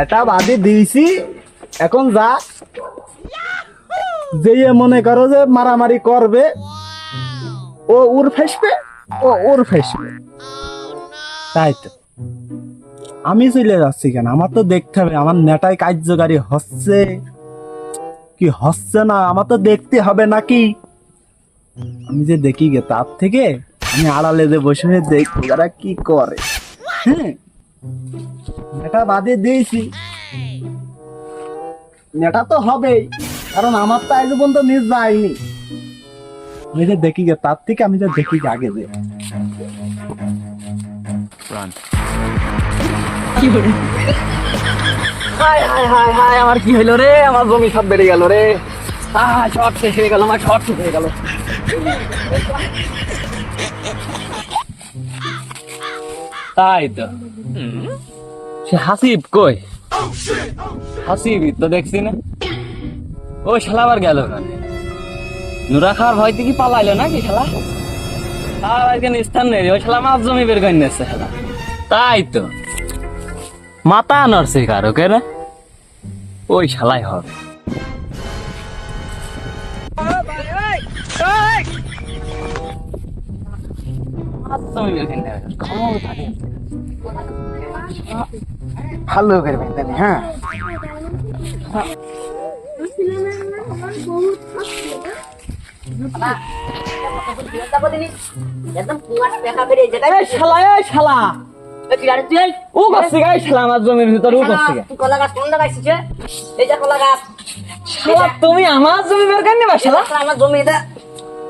এটা বাদে দিয়েছি। এখন যা। যে মনে করো যে মারামারি করবে। ও উর ফেসবে, ও ওর ফেসবে। তাই তো। আমি চলে যাচ্ছি কেন? আমার তো দেখতে হবে, আমার নেটায় কার্যকারী হচ্ছে। কি হচ্ছে না? আমার তো দেখতে হবে নাকি? আমি যে দেখি গে, তার থেকে আমি আড়ালে যে বসে বসে দেখি তারা কি করে? হ্যাঁ? এটা বাদে দিয়েছি। এটা তো হবেই কারণ আমার তো আজ পর্যন্ত নিজ যায়নি। আমি যে দেখি গে তার থেকে আমি যে দেখি গে আগে যে। হায় হায় হায় হায় আমার কি হইল রে? আমার জমি সব বেড়ে গেল রে। আহ শর্ট শেষ হয়ে গেল আমার শর্ট শেষ হয়ে গেল। তাই তো। সে হাসিব কই? হাসিব, তো দেখছি না। ও শালা আবার গেল নুরা খাওয়ার ভয় থেকে পালাইলো নাকি শালা? আর এখানে স্থান নেই ওই তাই তো। মাথা নড়ছে কারও কে রে ওই শালাই হবে। যে কলা গাছ শালা তুমি আমার জমি বের করে নিবা শালা আমার জমি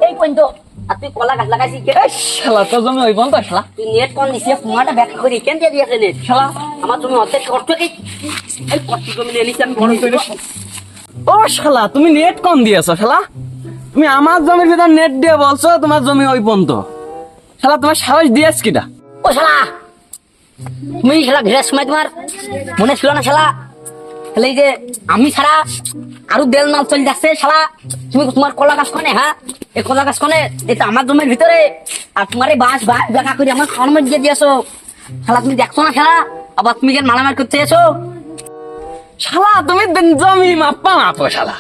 এই পর্যন্ত আর তুই কলা গাছ লাগাইছিস কে? এই শালা তোর জমি ওই বন্ধ শালা। তুই নেট কোন দিছিস কুয়াটা ব্যাখ্যা করি কেন দিয়ে দিয়েছে নেট। শালা। আমার জমি অর্ধেক কষ্ট কি? এই কষ্ট জমি নিয়ে নিছি আমি বড় করে ও শালা তুমি নেট কম দিয়েছ শালা। তুমি আমার জমির ভিতর নেট দিয়ে বলছো তোমার জমি ওই পর্যন্ত। শালা তোমার সাহস দিয়েছ কিটা? ও শালা তুমি খেলা ঘেরার সময় তোমার মনে ছিল না শালা? তাহলে যে আমি ছাড়া আরও চলে যাচ্ছে তুমি তোমার কলা গাছ কনে হ্যাঁ? এই কলা গাছ কনে আমার জমির ভিতরে। আর তোমার এই দেখা করে আমার খাওয়ার মধ্যে দিয়েছ শালা তুমি দেখছ না আবার তুমি কেন মারামারি করতে এসো। শালা তুমি জমি মাপা মাপো শালা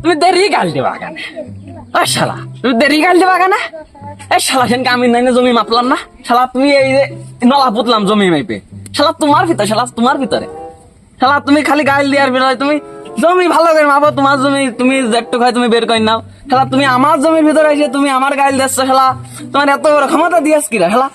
তুমি দেরি গাল দিবা কেন? ও শালা তুমি দেরি গাল দিবা কেন? এই শালা সেনকে আমি নাই জমি মাপলাম না। শালা তুমি এই যে নলা পুতলাম জমি মাইপে। শালা তোমার ভিতরে শালা তোমার ভিতরে। শালা, তুমি খালি গাইল দিয়ার ভিতরে তুমি জমি ভালো করে মাপো, তোমার জমি তুমি যেটুক হয় তুমি বের করে নাও। শালা, তুমি আমার জমির ভিতরে এসে তুমি আমার গাইল দিচ্ছ শালা। তোমার এত বড় ক্ষমতা দিয়াস কিরা, শালা?